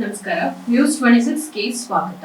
ನಮಸ್ಕಾರ. News twenty ಸ್ವಾಗತ.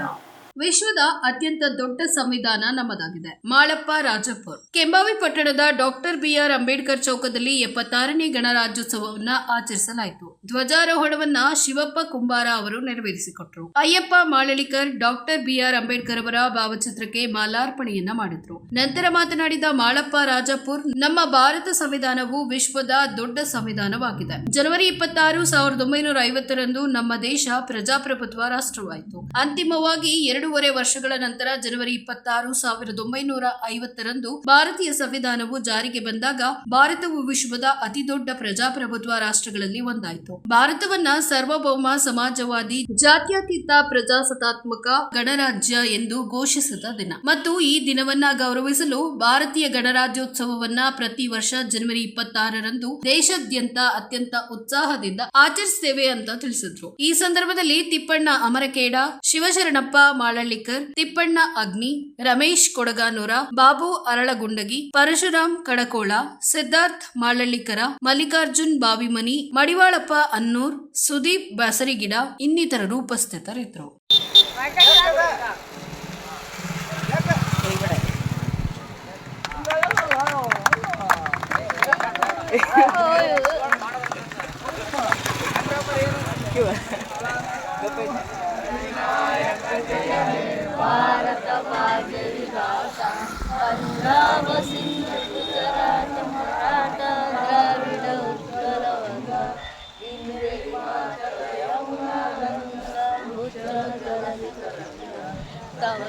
ವಿಶ್ವದ ಅತ್ಯಂತ ದೊಡ್ಡ ಸಂವಿಧಾನ ನಮ್ಮದಾಗಿದೆ ಮಾಳಪ್ಪ ರಾಜಪುರ್ ಕೆಂಬಾವಿ ಪಟ್ಟಣದ ಡಾಕ್ಟರ್ ಬಿಆರ್ ಅಂಬೇಡ್ಕರ್ ಚೌಕದಲ್ಲಿ ಎಪ್ಪತ್ತಾರನೇ ಗಣರಾಜ್ಯೋತ್ಸವವನ್ನ ಆಚರಿಸಲಾಯಿತು. ಧ್ವಜಾರೋಹಣವನ್ನ ಶಿವಪ್ಪ ಕುಂಬಾರ ಅವರು ನೆರವೇರಿಸಿಕೊಟ್ರು. Ayyappa Malalikar doctor B R Ambedkar ಅವರ ಭಾವಚಿತ್ರಕ್ಕೆ ಮಾಲಾರ್ಪಣೆಯನ್ನ ಮಾಡಿದ್ರು. ನಂತರ ಮಾತನಾಡಿದ ಮಾಳಪ್ಪ ರಾಜಪುರ್, ನಮ್ಮ ಭಾರತ ಸಂವಿಧಾನವು ವಿಶ್ವದ ದೊಡ್ಡ ಸಂವಿಧಾನವಾಗಿದೆ. ಜನವರಿ ಇಪ್ಪತ್ತಾರು ಸಾವಿರದ ಒಂಬೈನೂರ ಐವತ್ತರಂದು ನಮ್ಮ ದೇಶ ಪ್ರಜಾಪ್ರಭುತ್ವ ರಾಷ್ಟ್ರವಾಯಿತು. ಅಂತಿಮವಾಗಿ ಎರಡೂವರೆ ವರ್ಷಗಳ ನಂತರ ಜನವರಿ ಇಪ್ಪತ್ತಾರು ಸಾವಿರದ ಒಂಬೈನೂರ ಐವತ್ತರಂದು ಭಾರತೀಯ ಸಂವಿಧಾನವು ಜಾರಿಗೆ ಬಂದಾಗ ಭಾರತವು ವಿಶ್ವದ ಅತಿದೊಡ್ಡ ಪ್ರಜಾಪ್ರಭುತ್ವ ರಾಷ್ಟ್ರಗಳಲ್ಲಿ ಒಂದಾಯಿತು. ಭಾರತವನ್ನ ಸಾರ್ವಭೌಮ ಸಮಾಜವಾದಿ, ಜಾತ್ಯತೀತ ಪ್ರಜಾಸತ್ತಾತ್ಮಕ ಗಣರಾಜ್ಯ ಎಂದು ಘೋಷಿಸಿದ ದಿನ. ಮತ್ತು ಈ ದಿನವನ್ನ ಗೌರವಿಸಲು ಭಾರತೀಯ ಗಣರಾಜ್ಯೋತ್ಸವವನ್ನ ಪ್ರತಿ ವರ್ಷ ಜನವರಿ ಇಪ್ಪತ್ತಾರರಂದು ದೇಶಾದ್ಯಂತ ಅತ್ಯಂತ ಉತ್ಸಾಹದಿಂದ ಆಚರಿಸುತ್ತೇವೆ ಅಂತ ತಿಳಿಸಿದ್ರು. ಈ ಸಂದರ್ಭದಲ್ಲಿ ತಿಪ್ಪಣ್ಣ ಅಮರಕೇಡ, ಶಿವಶರಣಪ್ಪ ಮಾಳಳ್ಳಿಕರ್, ತಿಪ್ಪಣ್ಣ ಅಗ್ನಿ, ರಮೇಶ್ ಕೊಡಗಾನೂರ, ಬಾಬು ಅರಳಗುಂಡಗಿ, ಪರಶುರಾಮ್ ಕಡಕೋಳ, ಸಿದ್ಧಾರ್ಥ್ ಮಾಳಳ್ಳಿಕರ, ಮಲ್ಲಿಕಾರ್ಜುನ್ ಬಾವಿಮನಿ, ಮಡಿವಾಳಪ್ಪ ಅನ್ನೂರ್ ಸುದೀಪ್ ಬಸರಿಗಿಡ ಇನ್ನಿತರರು ಉಪಸ್ಥಿತರಿದ್ದರು. तव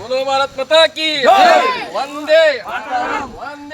बोलो भारत माता की वंदे वंदे